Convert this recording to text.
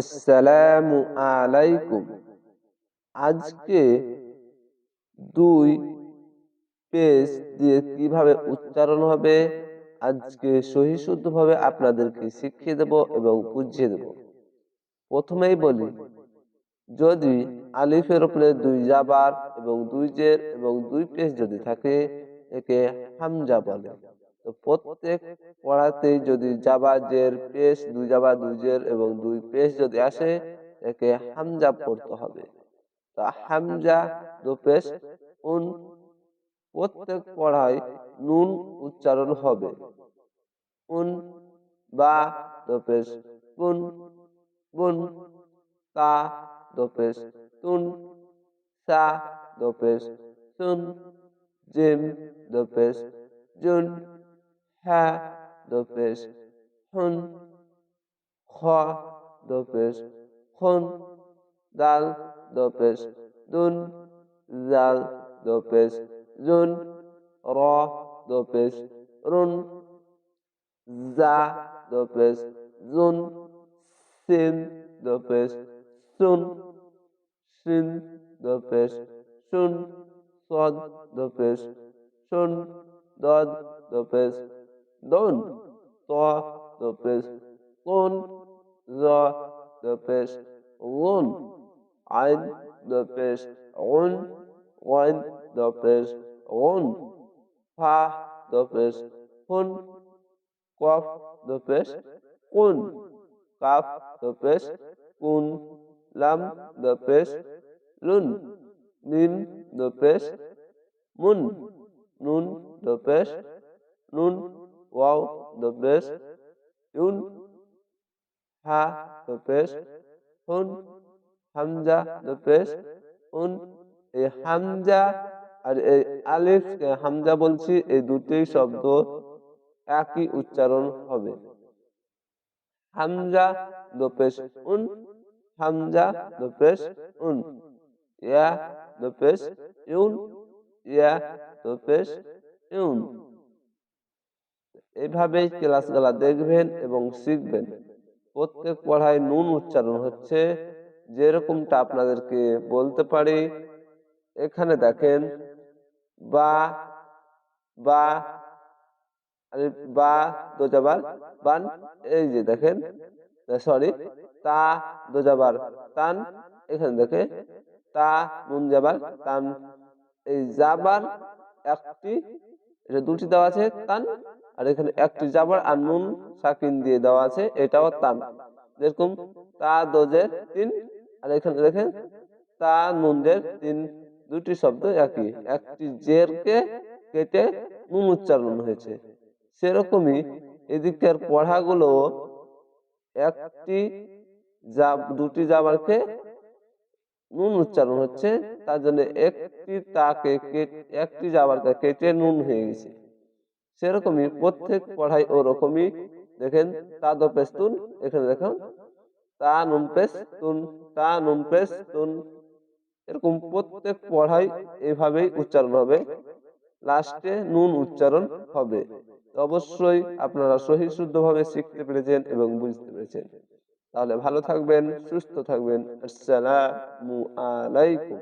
আসসালামু আলাইকুম। আজকে দুই পেজ দিয়ে কীভাবে উচ্চারণ হবে, আজকে সহি শুদ্ধভাবে আপনাদেরকে শিখিয়ে দেব এবং বুঝিয়ে দেব। প্রথমেই বলি, যদি আলিফের উপরে দুই জাবার এবং দুই জের এবং দুই পেজ যদি থাকে, একে হামজা বলে। প্রত্যেক পড়াতেই যদি জাবা জের, পেশ দুই জাবা দুই জের এবং দুই পেশ যদি আসে, একে হামজা পড়তে হবে। তা হামজা দু পেশ, উন প্রত্যেক পড়ায় নুন উচ্চারণ হবে। উন বা দু পেশ কুন বুন তা দু পেশ, তুন, সা দু পেশ সুন জিম দু পেশ, জুন হা দো হুন খ দো পেশ খুন দাল দো পেশ দুন জাল দো পেশ জুন র দো পেশ রুন জা দো পেশ জুন সিন দো পেশ সুন সিন দো পেশ সদ দো পেশ দদ দো dun. Ta the place lun. Za the place run, ein, the place run, Wain the place run, Pa the place hun. Qaf the place kun. Kaf the place kun. Lam the place lun. Min the place mun. Nun the place nun wow best, Yoon, হা হুন, Hamza, the best, উন, এই হামজা আর এই আলিফ হামজা বলছি, এই দুটি শব্দ একই উচ্চারণ হবে। হামজা দোপেশ উন, হামজা দোপেশ উন, ইয়া দোপেশ ইউন, ইয়া দোপেশ ইউন। এইভাবেই ক্লাসগুলা দেখবেন এবং শিখবেন। প্রত্যেক পড়ায় নুন উচ্চারণ হচ্ছে। যেরকমটা আপনাদেরকে বলতে পারি, এখানে দেখেন, বা বা বা, দোজাবার, বান, এই যে দেখেন সরি, তা, দোজাবার, তান, এখানে দেখে, তা, নুন যাবার, তান, এই যাবার একটি, এটা দুটি দেওয়া আছে, তান আর এখানে একটি জাবার আর নুন সাকিন দিয়ে দেওয়া আছে, এটাও তান। যেরকম তা দোজের তিন, আর এখানে দেখেন তা নুনদের তিন, দুটি শব্দ একই। একটি জেরকে কেটে নুন উচ্চারণ হয়েছে। সেরকমই এদিকের পড়াগুলো একটি দুটি জাবারকে নুন উচ্চারণ হচ্ছে, তার জন্য একটি তাকে একটি জাবারকে কেটে নুন হয়ে গেছে। সেরকমই প্রত্যেক পড়াই ওরকমই। দেখেন তা দো পেস্তুন এখানে দেখুন তা নুন পেস্তুন তা নুন পেস্তুন। এরকম প্রত্যেক পড়াই এভাবেই উচ্চারণ হবে। লাস্টে নুন উচ্চারণ হবে। অবশ্যই আপনারা সহি শুদ্ধভাবে শিখতে পেরেছেন এবং বুঝতে পেরেছেন। তাহলে ভালো থাকবেন, সুস্থ থাকবেন। আসসালামু আলাইকুম।